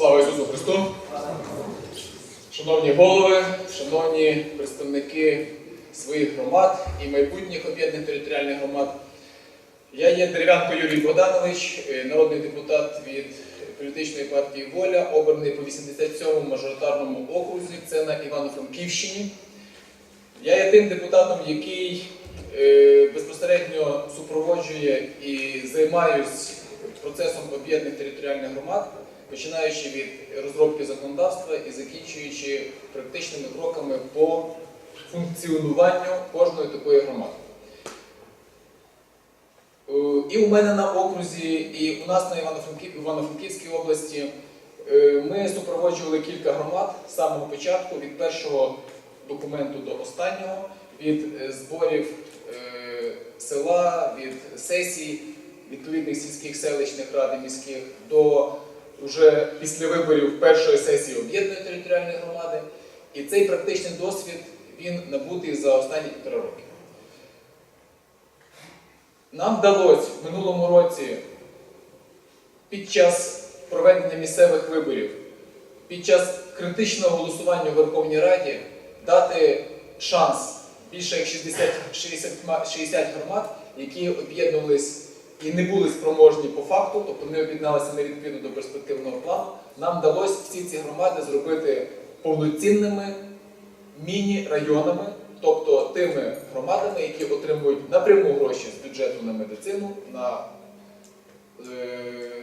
Слава Ісусу Христу! Шановні голови, шановні представники своїх громад і майбутніх об'єднаних територіальних громад. Я є Дерев'янко Юрій Богданович, е, народний депутат від політичної партії Воля, обраний по 87-му мажоритарному окрузі, це на Івано-Франківщині. Я є тим депутатом, який е, безпосередньо супроводжує і займаюсь процесом об'єднаних територіальних громад, починаючи від розробки законодавства і закінчуючи практичними кроками по функціонуванню кожної такої громади. Е, І у мене на окрузі, і у нас на Івано-Франків- Івано-Франківській області е, ми супроводжували кілька громад з самого початку, від першого документу до останнього, від е, зборів села, від сесій відповідних сільських селищних рад і міських до вже після виборів першої сесії об'єднаної територіальної громади. І цей практичний досвід він набутий за останні півтора роки. Нам вдалося в минулому році під час проведення місцевих виборів, під час критичного голосування в Верховній Раді дати шанс більше як 60, 60, 60 громад, які об'єднувались і не були спроможні по факту, тобто не об'єдналися не відповідно до перспективного плану. Нам вдалося всі ці громади зробити повноцінними міні-районами, тобто тими громадами, які отримують напряму гроші з бюджету на медицину, на е,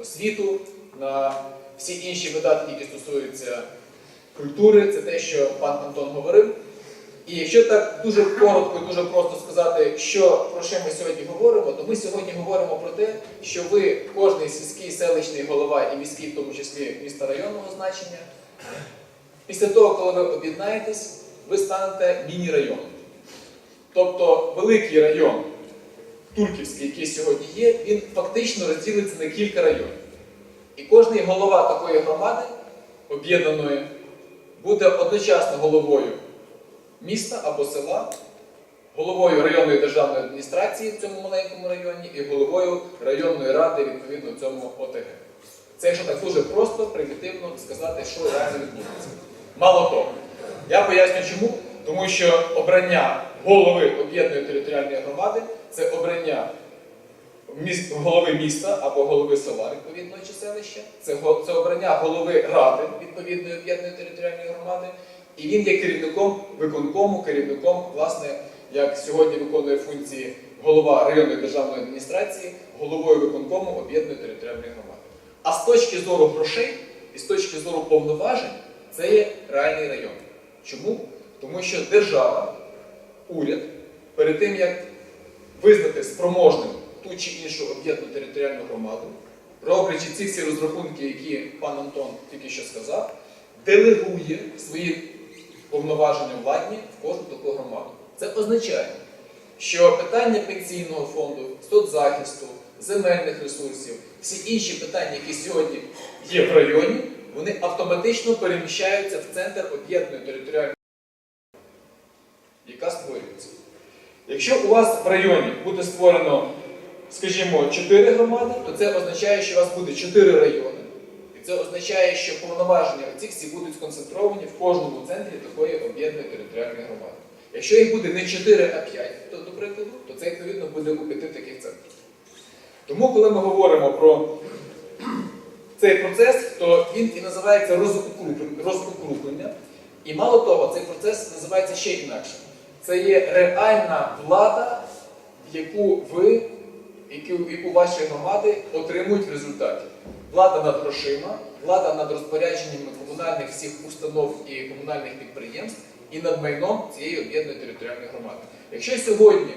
освіту, на всі інші видатки, які стосуються культури, це те, що пан Антон говорив. І якщо так дуже коротко і дуже просто сказати, що про що ми сьогодні говоримо, то ми сьогодні говоримо про те, що ви, кожний сільський селищний голова і міський, в тому числі міста районного значення, після того, коли ви об'єднаєтесь, ви станете міні-районом. Тобто великий район, Турківський, який сьогодні є, він фактично розділиться на кілька районів. І кожний голова такої громади об'єднаної буде одночасно головою міста або села, головою районної державної адміністрації в цьому маленькому районі і головою районної ради відповідно цьому ОТГ. Це якщо так дуже просто, примітивно сказати, що реально відбудеться. Мало того, я поясню чому. Тому що обрання голови об'єднаної територіальної громади це обрання міс- голови міста або голови села відповідного чи селища, це, це обрання голови ради відповідної об'єднаної територіальної громади, і він є керівником виконкому, керівником, власне, як сьогодні виконує функції голова районної державної адміністрації, головою виконкому об'єднаної територіальної громади. А з точки зору грошей і з точки зору повноважень, це є реальний район. Чому? Тому що держава, уряд, перед тим як визнати спроможним ту чи іншу об'єднану територіальну громаду, роблячи ці всі розрахунки, які пан Антон тільки що сказав, делегує свої повноваження владні в кожну таку громаду. Це означає, що питання пенсійного фонду, соцзахисту, земельних ресурсів, всі інші питання, які сьогодні є в районі, вони автоматично переміщаються в центр об'єднаної територіальної яка створюється. Якщо у вас в районі буде створено, скажімо, 4 громади, то це означає, що у вас буде 4 райони. Це означає, що повноваження ці всі будуть сконцентровані в кожному центрі такої об'єднаної територіальної громади. Якщо їх буде не 4, а 5, то, до прикладу, то це відповідно буде у 5 таких центрів. Тому, коли ми говоримо про цей процес, то він і називається розукруплення-. І мало того, цей процес називається ще інакше. Це є реальна влада, яку ви, яку ваші громади отримують в результаті. Влада над грошима, влада над розпорядженнями комунальних всіх установ і комунальних підприємств і над майном цієї об'єднаної територіальної громади. Якщо сьогодні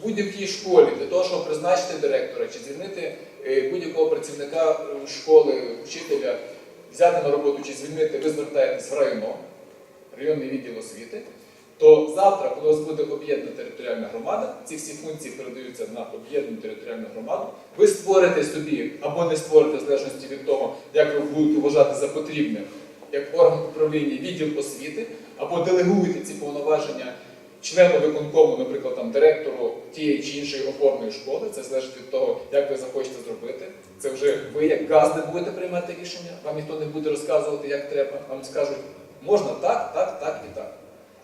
в будь-якій школі для того, щоб призначити директора чи звільнити е, будь-якого працівника е, школи, вчителя, взяти на роботу чи звільнити, ви звертаєтесь в районо, районний відділ освіти, то завтра, коли у вас буде об'єднана територіальна громада, ці всі функції передаються на об'єднану територіальну громаду. Ви створите собі або не створите, в залежності від того, як ви будете вважати за потрібне, як орган управління відділ освіти, або делегуєте ці повноваження члену виконкому, наприклад, там, директору тієї чи іншої опорної школи, це залежить від того, як ви захочете зробити. Це вже ви як газди будете приймати рішення, вам ніхто не буде розказувати, як треба. Вам скажуть, можна так, так, так і так.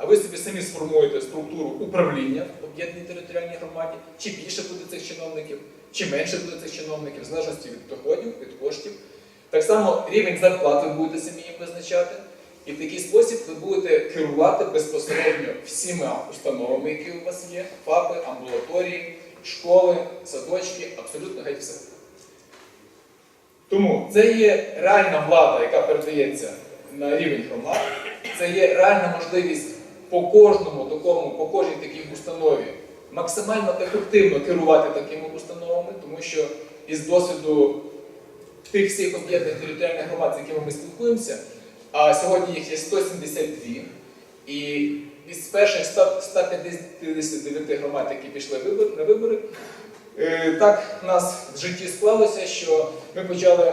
А ви собі самі сформуєте структуру управління в об'єднаній територіальній громаді, чи більше буде цих чиновників, чи менше буде цих чиновників, в залежності від доходів, від коштів. Так само рівень зарплати ви будете самі їм визначати. І в такий спосіб ви будете керувати безпосередньо всіма установами, які у вас є, ФАПи, амбулаторії, школи, садочки, абсолютно геть все. Тому це є реальна влада, яка передається на рівень громад. Це є реальна можливість по кожному такому, по кожній такій установі. Максимально ефективно керувати такими установами, тому що із досвіду тих всіх об'єднаних територіальних громад, з якими ми спілкуємося, а сьогодні їх є 172, і із перших 159 громад, які пішли на вибори, е, так в нас в житті склалося, що ми почали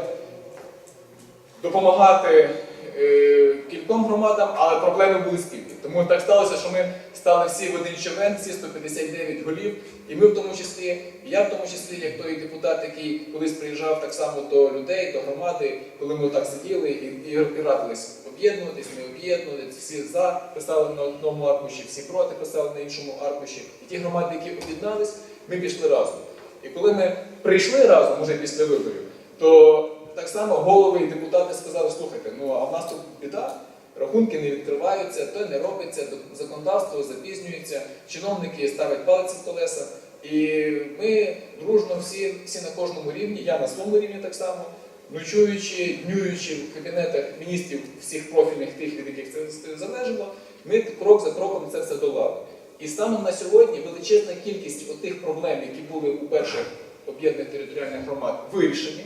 допомагати е, кільком громадам, але проблеми були спільні. Тому так сталося, що ми стали всі в один човен, всі 159 голів, і ми в тому числі, я в тому числі, як той депутат, який колись приїжджав так само до людей, до громади, коли ми так сиділи і, і, і радились об'єднуватись, не об'єднуватись, всі за писали на одному аркуші, всі проти писали на іншому аркуші. І ті громади, які об'єднались, ми пішли разом. І коли ми прийшли разом уже після виборів, то так само голови і депутати сказали, слухайте, ну а в нас тут біда, рахунки не відкриваються, то не робиться, законодавство запізнюється, чиновники ставлять палиці в колеса. І ми дружно всі, всі на кожному рівні, я на своєму рівні так само, ночуючи, днюючи в кабінетах міністрів всіх профільних тих, від яких це залежало, ми крок за кроком це все долали. І станом на сьогодні величезна кількість отих проблем, які були у перших об'єднаних територіальних громад, вирішені.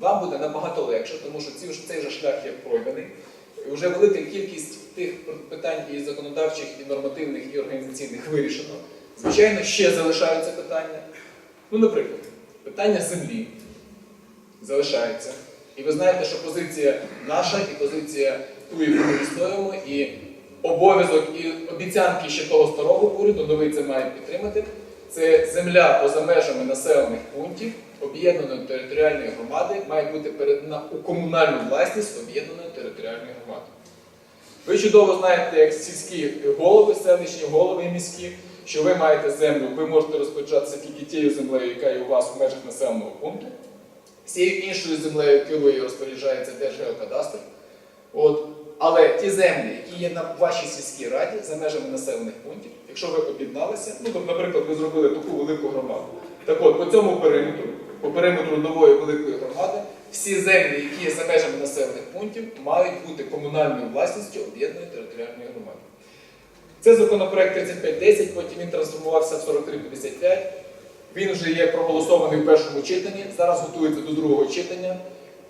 Вам буде набагато легше, тому що цей вже шлях є пройдений. Вже велика кількість тих питань і законодавчих, і нормативних, і організаційних вирішено. Звичайно, ще залишаються питання. Ну, наприклад, питання землі залишається. І ви знаєте, що позиція наша і позиція ту, яку ми відстоюємо, і обов'язок і обіцянки ще того старого уряду, новий це має підтримати. Це земля поза межами населених пунктів об'єднаної територіальної громади має бути передана у комунальну власність об'єднаної територіальної громади. Ви чудово знаєте, як сільські голови, селищні голови міські, що ви маєте землю, ви можете розпоряджатися тільки тією землею, яка є у вас в межах населеного пункту. Всією іншою землею керує розпоряджається Держгеокадастр. От. Але ті землі, які є на вашій сільській раді за межами населених пунктів, якщо ви об'єдналися, ну, тобто, наприклад, ви зробили таку велику громаду. Так от, по цьому периметру, по периметру нової великої громади, всі землі, які є за межами населених пунктів, мають бути комунальною власністю об'єднаної територіальної громади. Це законопроект 3510, потім він трансформувався в 4355. Він вже є проголосований в першому читанні, зараз готується до другого читання.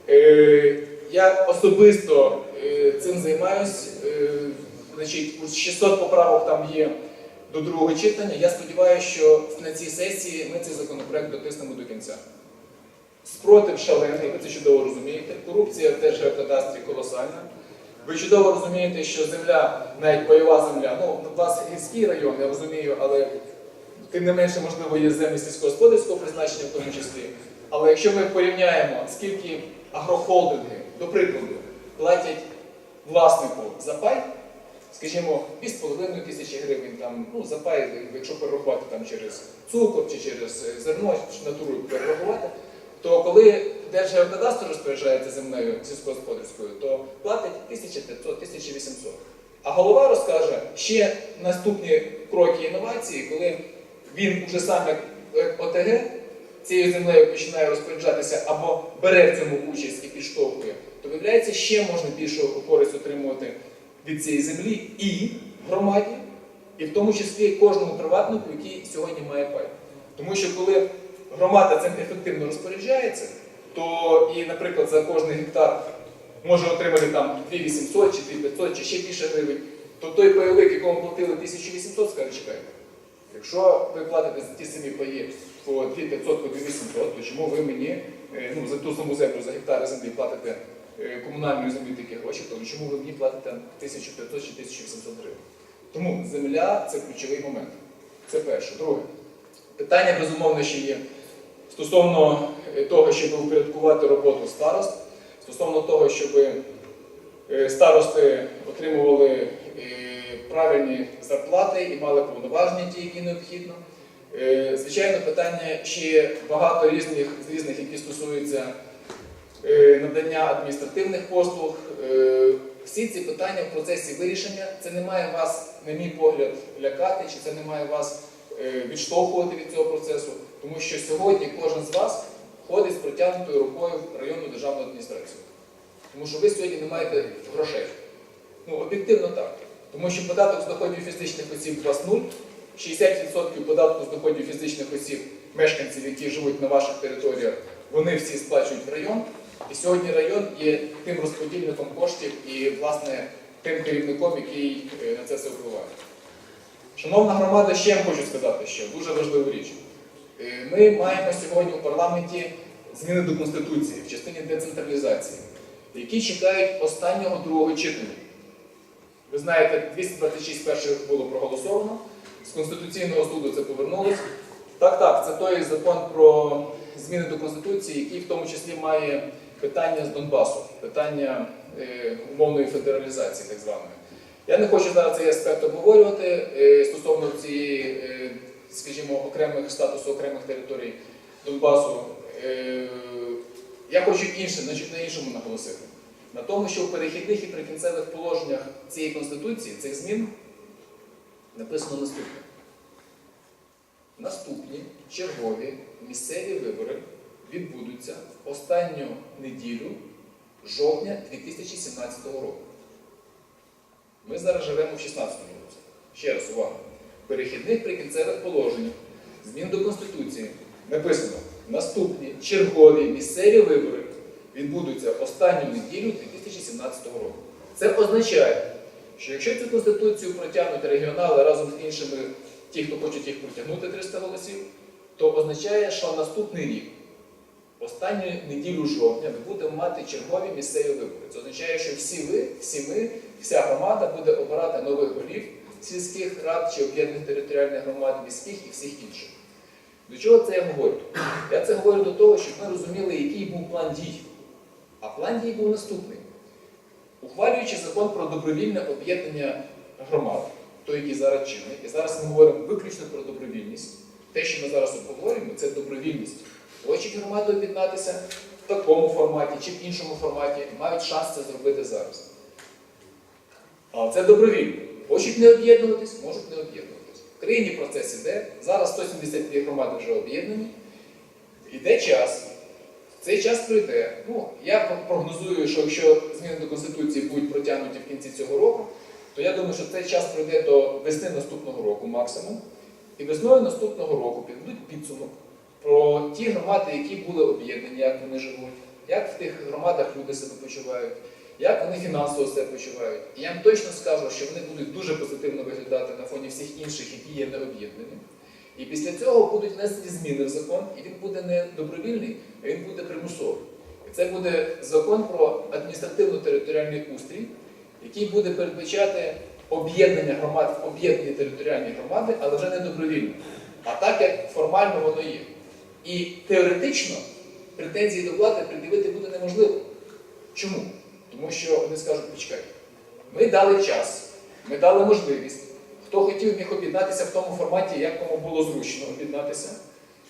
Е, Я особисто е, цим займаюсь. Е, Значить, у 600 поправок там є до другого читання. Я сподіваюся, що на цій сесії ми цей законопроект дотиснемо до кінця. Спротив шалений, ви це чудово розумієте. Корупція в Держгеокадастрі колосальна. Ви чудово розумієте, що земля, навіть пайова земля, ну, у вас гірський район, я розумію, але тим не менше, можливо, є землі сільськогосподарського призначення в тому числі. Але якщо ми порівняємо, скільки агрохолдинги, до прикладу, платять власнику за пай, скажімо, 2,5 тисячі гривень там, ну, за пай, якщо перерахувати через цукор чи через е, зерно, чи натуру перерахувати, то коли Держгеокадастр розпоряджається землею сільськогосподарською, то платить 1500-1800. А голова розкаже ще наступні кроки інновації, коли він уже сам як ОТГ цією землею починає розпоряджатися або бере в цьому участь і підштовхує, то виявляється, ще можна більшу користь отримувати від цієї землі і громаді, і в тому числі кожному приватнику, який сьогодні має пай. Тому що коли громада цим ефективно розпоряджається, то і, наприклад, за кожний гектар може отримати там 2800 чи 2500 чи ще більше гривень, то той пайовик, якому платили 1800, скаже, чекайте. Якщо ви платите за ті самі паї по 2500, по 2800, то чому ви мені е, ну, за ту саму землю, за гектари землі платите е, комунальної землі такі гроші, то чому ви мені платите 1500 чи 1800 гривень? Тому земля це ключовий момент. Це перше. Друге. Питання, безумовно, ще є стосовно того, щоб упорядкувати роботу старост, стосовно того, щоб е, старости отримували е, правильні зарплати і мали повноваження ті, які необхідно. Е, Звичайно, питання ще багато різних, різних які стосуються е, надання адміністративних послуг. Е, Всі ці питання в процесі вирішення. Це не має вас, на мій погляд, лякати, чи це не має вас е, відштовхувати від цього процесу, тому що сьогодні кожен з вас ходить з протягнутою рукою в районну державну адміністрацію. Тому що ви сьогодні не маєте грошей. Ну, об'єктивно так. Тому що податок з доходів фізичних осіб у вас нуль, 60% податку з доходів фізичних осіб, мешканців, які живуть на ваших територіях, вони всі сплачують в район. І сьогодні район є тим розподільником коштів і, власне, тим керівником, який е, на це все впливає. Шановна громада, ще я хочу сказати, що дуже важливу річ. Е, Ми маємо сьогодні у парламенті зміни до Конституції в частині децентралізації, які чекають останнього другого читання. Ви знаєте, 226 перших було проголосовано, з Конституційного суду це повернулось. Так, так, це той закон про зміни до Конституції, який в тому числі має питання з Донбасу, питання е, умовної федералізації, так званої. Я не хочу зараз цей аспект обговорювати е, стосовно цієї, е, скажімо, окремих статусу окремих територій Донбасу. Е, я хочу інше, значить, на іншому наголосити. На тому, що в перехідних і прикінцевих положеннях цієї Конституції, цих змін, написано наступне. Наступні чергові місцеві вибори відбудуться останню неділю жовтня 2017 року. Ми зараз живемо в 16 році. Ще раз увага. Перехідних прикінцевих положеннях змін до Конституції написано наступні чергові місцеві вибори відбудуться останню неділю 2017 року. Це означає, що якщо цю конституцію протягнуть регіонали разом з іншими, ті, хто хочуть їх протягнути 300 голосів, то означає, що наступний рік, останню неділю жовтня, ми будемо мати чергові місцеві вибори. Це означає, що всі ви, всі ми, вся громада буде обирати нових голів сільських рад чи об'єднаних територіальних громад, міських і всіх інших. До чого це я говорю? Я це говорю до того, щоб ми розуміли, який був план дій. А план дій був наступний. Ухвалюючи закон про добровільне об'єднання громад, той, який зараз чинний, і зараз ми говоримо виключно про добровільність. Те, що ми зараз обговорюємо, це добровільність. Хочуть громади об'єднатися в такому форматі чи в іншому форматі, мають шанс це зробити зараз. Але це добровільно. Хочуть не об'єднуватись, можуть не об'єднуватись. В країні процес іде. Зараз 172 громади вже об'єднані. Іде час. Цей час пройде. Ну, я прогнозую, що якщо зміни до Конституції будуть протягнуті в кінці цього року, то я думаю, що цей час пройде до весни наступного року максимум. І весною наступного року підбудуть підсумок про ті громади, які були об'єднані, як вони живуть, як в тих громадах люди себе почувають, як вони фінансово себе почувають. І я вам точно скажу, що вони будуть дуже позитивно виглядати на фоні всіх інших, які є необ'єднані. І після цього будуть внесені зміни в закон, і він буде не добровільний, а він буде примусовий. І це буде закон про адміністративно-територіальний устрій, який буде передбачати об'єднання громад в об'єднані територіальні громади, але вже не добровільно. А так, як формально воно є. І теоретично претензії до влади пред'явити буде неможливо. Чому? Тому що вони скажуть, почекайте, ми дали час, ми дали можливість. Хто хотів міг об'єднатися в тому форматі, як кому було зручно об'єднатися.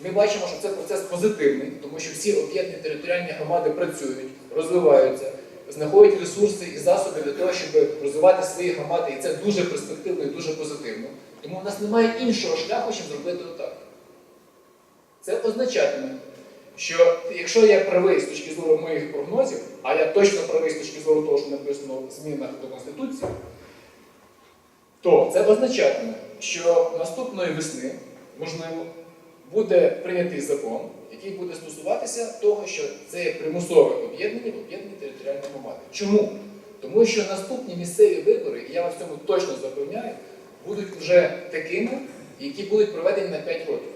Ми бачимо, що це процес позитивний, тому що всі об'єднані територіальні громади працюють, розвиваються, знаходять ресурси і засоби для того, щоб розвивати свої громади. І це дуже перспективно і дуже позитивно. Тому в нас немає іншого шляху, щоб зробити отак. Це означатиме, що якщо я правий з точки зору моїх прогнозів, а я точно правий з точки зору того, що написано в змінах до Конституції, то це означатиме, що наступної весни, можливо, буде прийнятий закон, який буде стосуватися того, що це є примусове об'єднання в об'єднані територіальні громади. Чому? Тому що наступні місцеві вибори, і я вас в цьому точно запевняю, будуть вже такими, які будуть проведені на 5 років.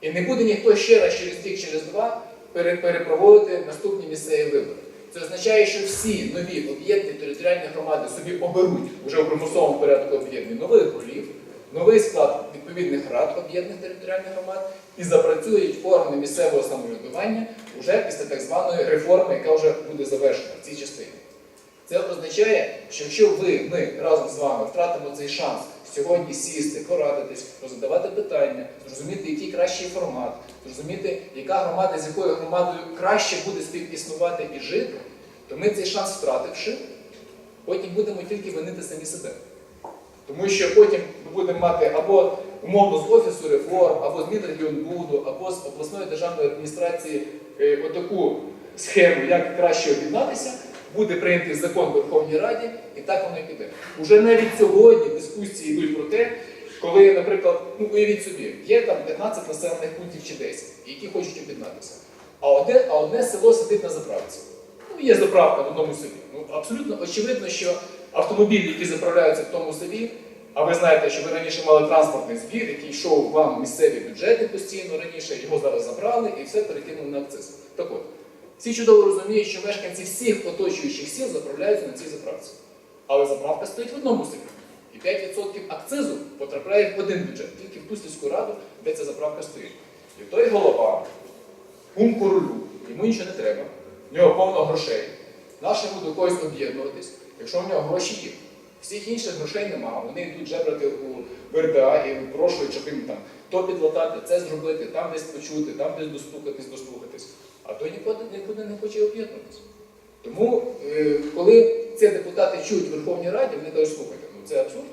І не буде ніхто ще раз через рік, через два перепроводити наступні місцеві вибори. Це означає, що всі нові об'єкти територіальні громади собі оберуть вже в примусовому порядку об'єднані нових голів, новий склад відповідних рад об'єднаних територіальних громад і запрацюють органи місцевого самоврядування вже після так званої реформи, яка вже буде завершена в цій частині. Це означає, що якщо ви, ми разом з вами втратимо цей шанс сьогодні сісти, порадитись, розадавати питання, зрозуміти, який кращий формат, зрозуміти, яка громада з якою громадою краще буде співіснувати і жити, то ми цей шанс втративши, потім будемо тільки винити самі себе. Тому що потім ми будемо мати або умовно з офісу реформ, або з Мінрегіонбуду, або з обласної державної адміністрації е, отаку схему, як краще об'єднатися, буде прийнятий закон в Верховній Раді, і так воно і піде. Уже навіть сьогодні дискусії йдуть про те, коли, наприклад, ну уявіть собі, є там 15 населених пунктів чи 10, які хочуть об'єднатися. А одне, а одне село сидить на заправці. Ну, є заправка в одному селі. Ну, абсолютно очевидно, що автомобілі, які заправляються в тому селі, а ви знаєте, що ви раніше мали транспортний збір, який йшов вам місцеві бюджети постійно раніше, його зараз забрали і все перекинули на акциз. Так от, всі чудово розуміють, що мешканці всіх оточуючих сіл заправляються на цій заправці. Але заправка стоїть в одному селі. І 5% акцизу потрапляє в один бюджет, тільки в ту сільську раду, де ця заправка стоїть. І той голова, кум королю, йому нічого не треба, в нього повно грошей. Наше йому до когось об'єднуватись, якщо в нього гроші є. Всіх інших грошей нема. Вони йдуть жебрати у ВРДА і випрошують, щоб їм там то підлатати, це зробити, там десь почути, там десь достукатись, дослухатись. А той нікуди, нікуди не хоче об'єднуватись. Тому, е, коли ці депутати чують в Верховній Раді, вони кажуть, слухайте, ну це абсурд.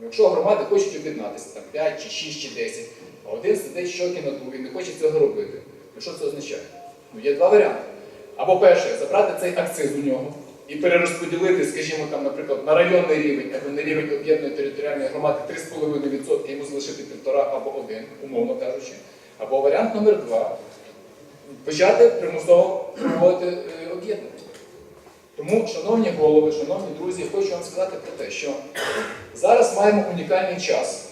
Якщо громади хочуть об'єднатися, там 5 чи 6 чи 10, а один сидить щоки на дубі, не хоче цього робити. То що це означає? Ну, є два варіанти. Або перше, забрати цей акциз у нього і перерозподілити, скажімо, там, наприклад, на районний рівень або на рівень об'єднаної територіальної громади 3,5%, йому залишити півтора або один, умовно кажучи. Або варіант номер два почати примусово проводити е, об'єднання. Тому, шановні голови, шановні друзі, хочу вам сказати про те, що зараз маємо унікальний час.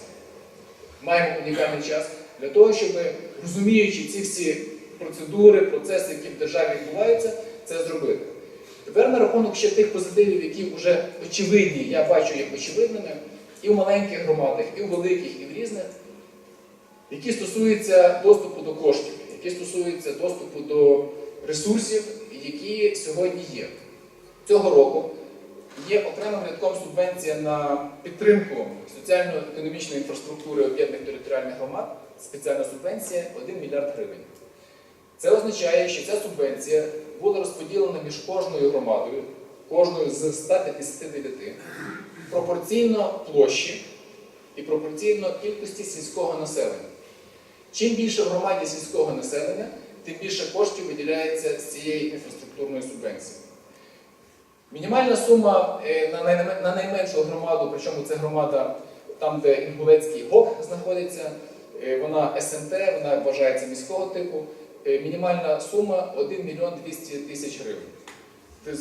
Маємо унікальний час для того, щоб, розуміючи ці всі процедури, процеси, які в державі відбуваються, це зробити. Тепер на рахунок ще тих позитивів, які вже очевидні, я бачу їх очевидними, і в маленьких громадах, і в великих, і в різних, які стосуються доступу до коштів, які стосуються доступу до ресурсів, які сьогодні є. Цього року є окремим рядком субвенція на підтримку соціально-економічної інфраструктури об'єднаних територіальних громад, спеціальна субвенція 1 мільярд гривень. Це означає, що ця субвенція була розподілена між кожною громадою, кожною з 159, пропорційно площі і пропорційно кількості сільського населення. Чим більше в громаді сільського населення, тим більше коштів виділяється з цієї інфраструктурної субвенції. Мінімальна сума е, на найменшу громаду, причому це громада там, де Інгулецький ГОК знаходиться, е, вона СМТ, вона вважається міського типу. Е, Мінімальна сума 1 мільйон 200 тисяч гривень.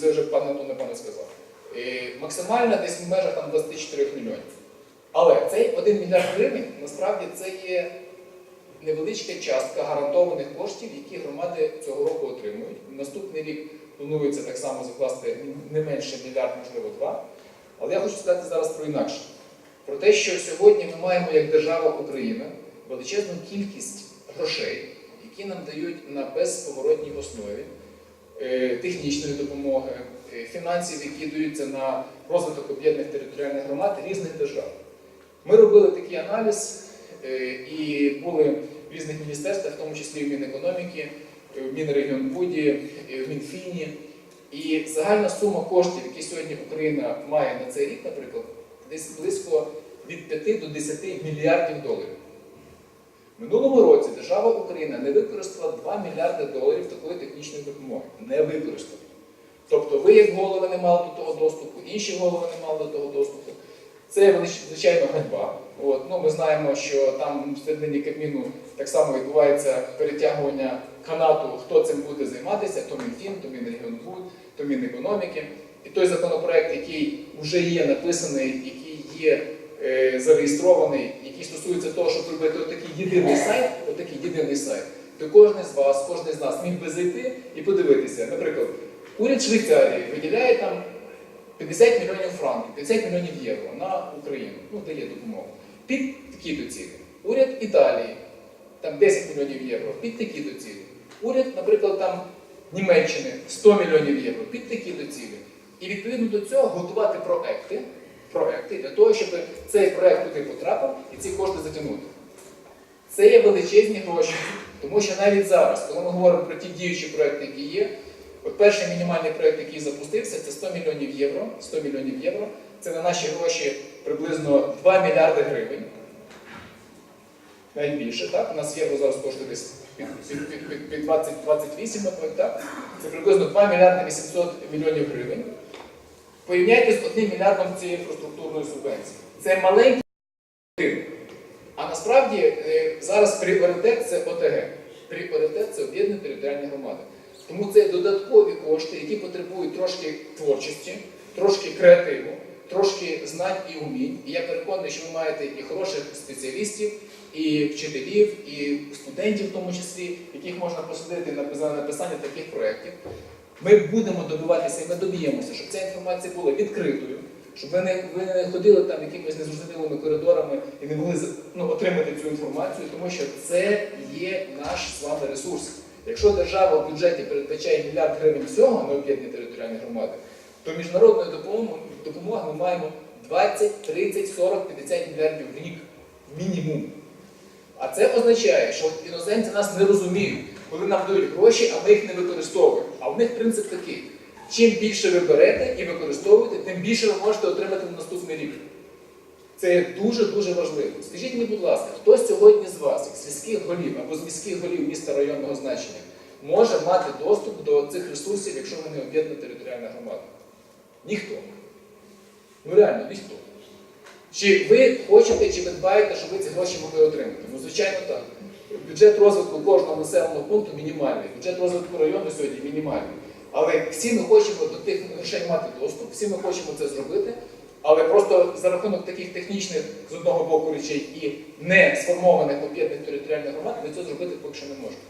Це вже пан Антон напевно сказав. Максимальна десь в межах там 24 мільйонів. Але цей 1 мільярд гривень насправді це є невеличка частка гарантованих коштів, які громади цього року отримують. Наступний рік планується так само закласти не менше мільярд, можливо, два. Але я хочу сказати зараз про інакше. Про те, що сьогодні ми маємо як держава Україна величезну кількість грошей, які нам дають на безповоротній основі е, технічної допомоги, е, фінансів, які даються на розвиток об'єднаних територіальних громад різних держав. Ми робили такий аналіз і були в різних міністерствах, в тому числі в Мінекономіки, е, в Мінрегіонбуді, е, в Мінфіні. І загальна сума коштів, які сьогодні Україна має на цей рік, наприклад, десь близько від 5 до 10 мільярдів доларів. В минулому році держава Україна не використала 2 мільярди доларів такої технічної допомоги. Не використала. Тобто ви, як голови, не мали до того доступу, інші голови не мали до того доступу. Це звичайно ганьба. От, ну, ми знаємо, що там всередині Кабміну так само відбувається перетягування канату, хто цим буде займатися, то Мінфін, то Мінрегіонбуд, то Мінекономіки. І той законопроект, який вже є написаний, який є е, зареєстрований, який стосується того, щоб робити отакий єдиний сайт, отакий єдиний сайт, то кожен з вас, кожен з нас міг би зайти і подивитися. Наприклад, уряд Швейцарії виділяє там 50 мільйонів франків, 50 мільйонів євро на Україну, ну дає допомогу. під такі-то цілі. Уряд Італії, там 10 мільйонів євро, під такі-то цілі. Уряд, наприклад, там Німеччини 100 мільйонів євро, під такі-то цілі. І відповідно до цього готувати проекти, проекти для того, щоб цей проект туди потрапив і ці кошти затягнути. Це є величезні гроші, тому що навіть зараз, коли ми говоримо про ті діючі проекти, які є, перший мінімальний проект, який запустився, це 100 мільйонів євро. 100 мільйонів євро. Це на наші гроші приблизно 2 мільярди гривень. Навіть більше, так? У нас євро зараз коштує десь під, під, під, під, під 20, 28, мабуть, так? Це приблизно 2 мільярди 800 мільйонів гривень. Порівняйте з 1 мільярдом цієї інфраструктурної субвенції. Це маленький. А насправді е, зараз пріоритет це ОТГ. Пріоритет це об'єднані територіальні громади. Тому це додаткові кошти, які потребують трошки творчості, трошки креативу, трошки знань і умінь. І я переконаний, що ви маєте і хороших спеціалістів, і вчителів, і студентів, в тому числі, яких можна посадити на написання таких проєктів. Ми будемо добиватися і ми доб'ємося, щоб ця інформація була відкритою, щоб ви не, ви не ходили там якимись незрозумілими коридорами і не могли ну, отримати цю інформацію, тому що це є наш з вами ресурс. Якщо держава в бюджеті передбачає мільярд гривень всього на об'єднані територіальні громади, то міжнародної допомоги, ми маємо 20, 30, 40, 50 мільярдів в рік мінімум. А це означає, що іноземці нас не розуміють, коли нам дають гроші, а ми їх не використовуємо. А в них принцип такий: чим більше ви берете і використовуєте, тим більше ви можете отримати на наступний рік. Це дуже-дуже важливо. Скажіть мені, будь ласка, хто сьогодні з вас, як сільських голів або з міських голів міста районного значення, може мати доступ до цих ресурсів, якщо вони не об'єднана територіальна громада? Ніхто. Ну реально, ніхто. Чи ви хочете, чи ви дбаєте, щоб ви ці гроші могли отримати? Ну, звичайно, так. Бюджет розвитку кожного населеного пункту мінімальний, бюджет розвитку району сьогодні мінімальний. Але всі ми хочемо до тих грошей мати доступ, всі ми хочемо це зробити, але просто за рахунок таких технічних з одного боку речей і не сформованих об'єднаних територіальних громад, ми це зробити поки що не можемо.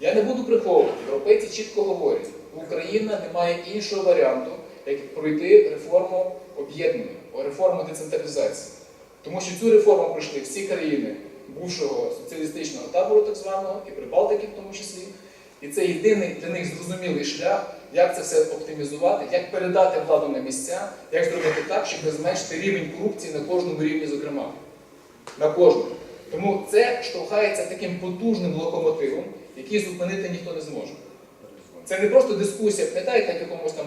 Я не буду приховувати, європейці чітко говорять, Україна не має іншого варіанту, як пройти реформу об'єднання, реформу децентралізації. Тому що цю реформу пройшли всі країни бувшого соціалістичного табору, так званого, і Прибалтики в тому числі. І це єдиний для них зрозумілий шлях, як це все оптимізувати, як передати владу на місця, як зробити так, щоб зменшити рівень корупції на кожному рівні, зокрема. На кожному. Тому це штовхається таким потужним локомотивом, який зупинити ніхто не зможе. Це не просто дискусія, пам'ятаєте, як якомусь там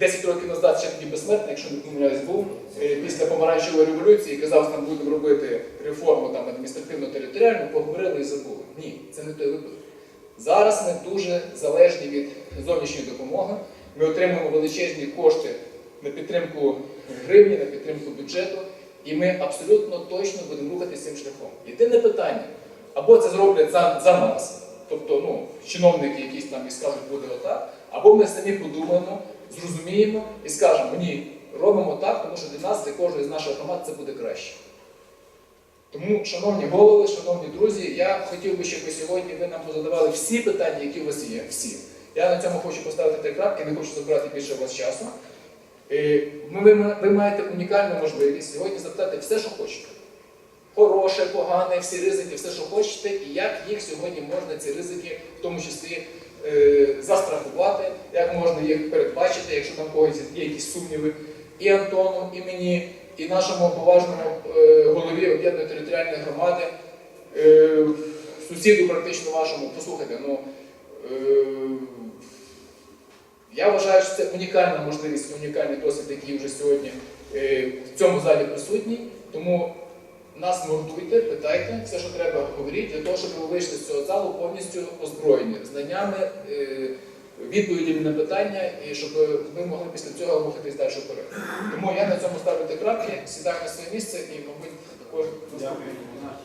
10 років назад ще тоді безсмертний, якщо не помиляюсь, був е, після помаранчевої революції казав, що там будемо робити реформу адміністративно-територіальну, поговорили і забули. Ні, це не той випадок. Зараз ми дуже залежні від зовнішньої допомоги. Ми отримуємо величезні кошти на підтримку гривні, на підтримку бюджету, і ми абсолютно точно будемо рухатися цим шляхом. Єдине питання: або це зроблять за, за нас, тобто ну, чиновники якісь там і скажуть, буде отак, або ми самі подумаємо, зрозуміємо і скажемо, ні, робимо так, тому що для нас, для кожної з наших громад це буде краще. Тому, шановні голови, шановні друзі, я хотів би, щоб ви сьогодні ви нам позадавали всі питання, які у вас є. Всі. Я на цьому хочу поставити три крапки, не хочу забрати більше у вас часу. Е, Ви, ви, ви маєте унікальну можливість сьогодні запитати все, що хочете. Хороше, погане, всі ризики, все, що хочете, і як їх сьогодні можна, ці ризики, в тому числі е, застрахувати, як можна їх передбачити, якщо там когось є якісь сумніви, і Антону, і мені, і нашому поважному е, голові об'єднаної територіальної громади, е, сусіду практично вашому, послухайте, ну. Е, я вважаю, що це унікальна можливість, унікальний досвід, який вже сьогодні е, в цьому залі присутній. Тому нас мордуйте, питайте, все, що треба, говоріть, для того, щоб ви вийшли з цього залу повністю озброєні знаннями, е, відповідями на питання, і щоб ви могли після цього рухатись далі вперед. Тому я на цьому ставлю крапки, сідаю на своє місце і, мабуть, наступний.